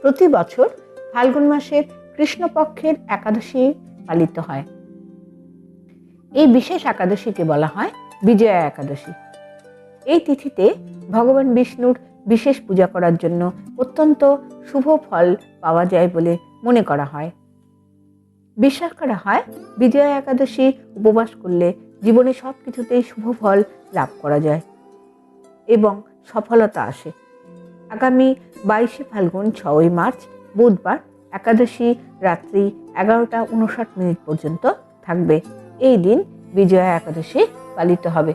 প্রতি বছর ফাল্গুন মাসের কৃষ্ণপক্ষের একাদশী পালিত হয়। এই বিশেষ একাদশীকে বলা হয় বিজয়া একাদশী। এই তিথিতে ভগবান বিষ্ণুর বিশেষ পূজা করার জন্য অত্যন্ত শুভ ফল পাওয়া যায় বলে মনে করা হয়। বিশ্বাস করা হয় বিজয়া একাদশী উপবাস করলে জীবনে সব কিছুতেই শুভ ফল লাভ করা যায় এবং সফলতা আসে। আগামী বাইশে ফাল্গুন ছয়ই মার্চ, বুধবার একাদশী রাত্রি এগারোটা উনষাট মিনিট পর্যন্ত থাকবে। এই দিন বিজয়া একাদশী পালিত হবে।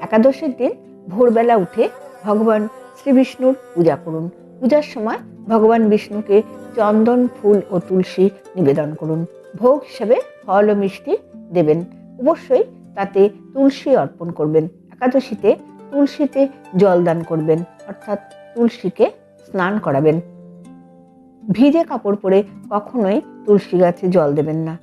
একাদশীর দিন ভোরবেলা উঠে ভগবান শ্রী বিষ্ণুর পূজা করুন। পূজার সময় ভগবান বিষ্ণুকে চন্দন, ফুল ও তুলসী নিবেদন করুন। ভোগ হিসেবে ফল ও মিষ্টি দেবেন। অবশ্যই তাতে তুলসী অর্পণ করবেন। একাদশীতে তুলসীতে জল দান করবেন, অর্থাৎ তুলসীকে স্নান করাবেন। ভিজে কাপড় পরে কখনোই তুলসী গাছে জল দেবেন না।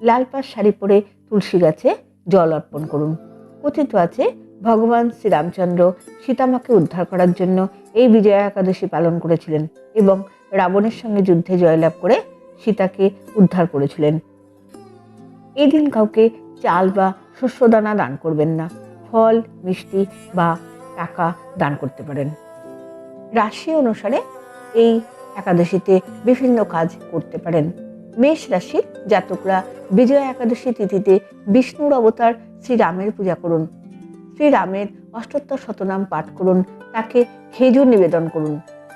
লাল পাড় শাড়ি পরে তুলসী গাছে জল অর্পণ করুন। কথিত আছে, ভগবান শ্রীরামচন্দ্র সীতামাকে উদ্ধার করার জন্য এই বিজয়া একাদশী পালন করেছিলেন এবং রাবণের সঙ্গে যুদ্ধে জয়লাভ করে সীতাকে উদ্ধার করেছিলেন। এই দিন কাউকে চাল বা শস্যদানা দান করবেন না। ফল, মিষ্টি বা টাকা দান করতে পারেন। রাশি অনুসারে এই একাদশীতে বিভিন্ন কাজ করতে পারেন। মেষ রাশির জাতকরা বিজয়া একাদশী তিথিতে বিষ্ণুর অবতার শ্রীরামের পূজা করুন। শ্রীরামের অষ্টোত্তর শতনাম পাঠ করুন, তাকে খেজুর নিবেদন করুন,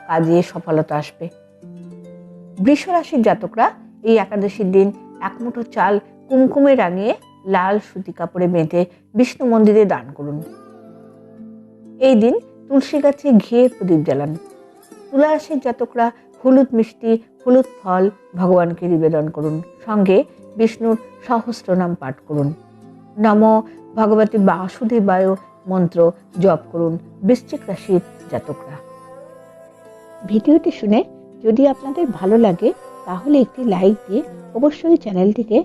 কাজে সফলতা আসবে। বৃষ রাশির জাতকরা এই একাদশীর দিন এক মুঠো চাল কুমকুমে রাঙিয়ে লাল সুতি কাপড়ে বেঁধে বিষ্ণু মন্দিরে দান করুন। এই দিন তুলসী গাছে ঘিয়ে প্রদীপ জ্বালান। তুলা রাশির জাতকরা হলুদ মিষ্টি, হলুদ ফল ভগবানকে নিবেদন করুন। সঙ্গে বিষ্ণুর সহস্র নাম পাঠ করুন। নম ভগবতী বাসুদেবায় মন্ত্র জপ করুন বৃশ্চিক রাশির জাতকরা। ভিডিওটি শুনে যদি আপনাদের ভালো লাগে, তাহলে একটি লাইক দিয়ে অবশ্যই চ্যানেলটিকে